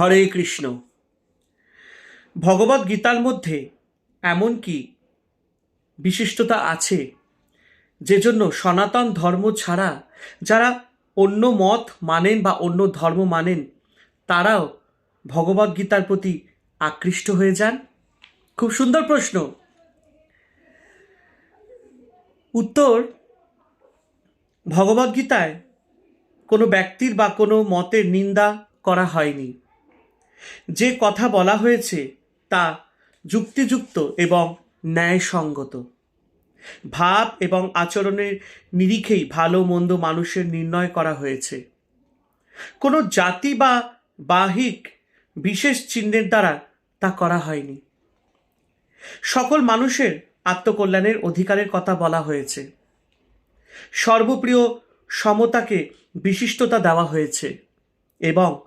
হরে কৃষ্ণ। ভগবদ গীতার মধ্যে এমন কি বিশিষ্টতা আছে যে জন্য সনাতন ধর্ম ছাড়া যারা অন্য মত মানেন বা অন্য ধর্ম মানেন, তারাও ভগবদ গীতার প্রতি আকৃষ্ট হয়ে যান? খুব সুন্দর প্রশ্ন। উত্তর ভগবদ্গীতায় কোনো ব্যক্তির বা কোনো মতের নিন্দা করা হয়নি। যে কথা বলা হয়েছে তা যুক্তিযুক্ত এবং ন্যায়সঙ্গত। ভাব এবং আচরণের নিরিখেই ভালো মন্দ মানুষের নির্ণয় করা হয়েছে। কোনো জাতি বা বাহিক বিশেষ চিহ্নের দ্বারা তা করা হয়নি। সকল মানুষের আত্মকল্যাণের অধিকারের কথা বলা হয়েছে। সর্বপ্রিয় সমতাকে বিশিষ্টতা দেওয়া হয়েছে এবং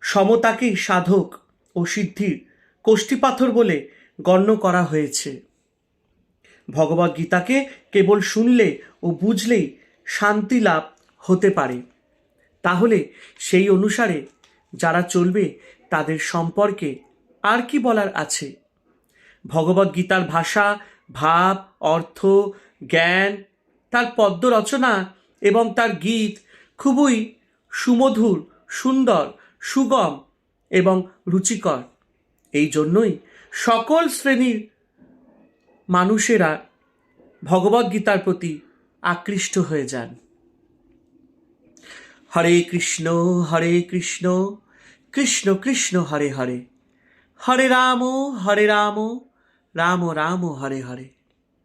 সমতাকেই সাধক ও সিদ্ধির কোষ্ঠীপাথর বলে গণ্য করা হয়েছে। ভগবদ গীতাকে কেবল শুনলে ও বুঝলেই শান্তি লাভ হতে পারে। তাহলে সেই অনুসারে যারা চলবে তাদের সম্পর্কে আর কি বলার আছে? ভগবদ গীতার ভাষা, ভাব, অর্থ, জ্ঞান, তার পদ্য রচনা এবং তার গীত খুবই সুমধুর, সুন্দর সুগম এবং রুচিকর। এই জন্যই সকল শ্রেণির মানুষেরা ভগবদ্গীতার প্রতি আকৃষ্ট হয়ে যান। হরে কৃষ্ণ হরে কৃষ্ণ কৃষ্ণ কৃষ্ণ, হরে হরে। হরে রাম হরে রাম রাম রাম, হরে হরে।